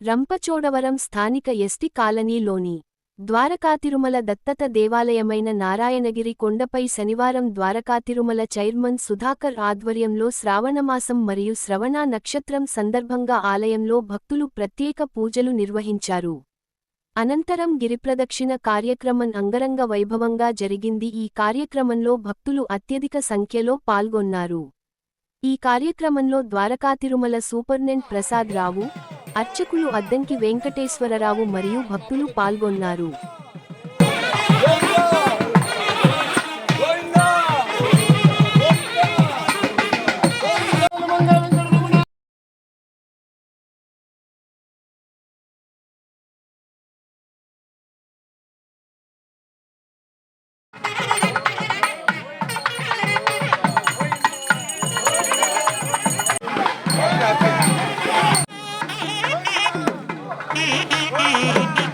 రంపచోడవరం స్థానిక ఎస్టి కాలనీలోని ద్వారకాతిరుమల దత్తత దేవాలయమైన నారాయణగిరి కొండపై శనివారం ద్వారకాతిరుమల చైర్మన్ సుధాకర్ ఆధ్వర్యంలో శ్రావణమాసం మరియు శ్రవణ నక్షత్రం సందర్భంగా ఆలయంలో భక్తులు ప్రత్యేక పూజలు నిర్వహించారు. అనంతరం గిరిప్రదక్షిణ కార్యక్రమం అంగరంగ వైభవంగా జరిగింది. ఈ కార్యక్రమంలో భక్తులు అత్యధిక సంఖ్యలో పాల్గొన్నారు. ఈ కార్యక్రమంలో ద్వారకాతిరుమల సూపర్నెంట్ ప్రసాద్ రావు అర్చకులు అద్దంకి వెంకటేశ్వరరావు మరియు భక్తులు పాల్గొన్నారు. ಕಾಣಿ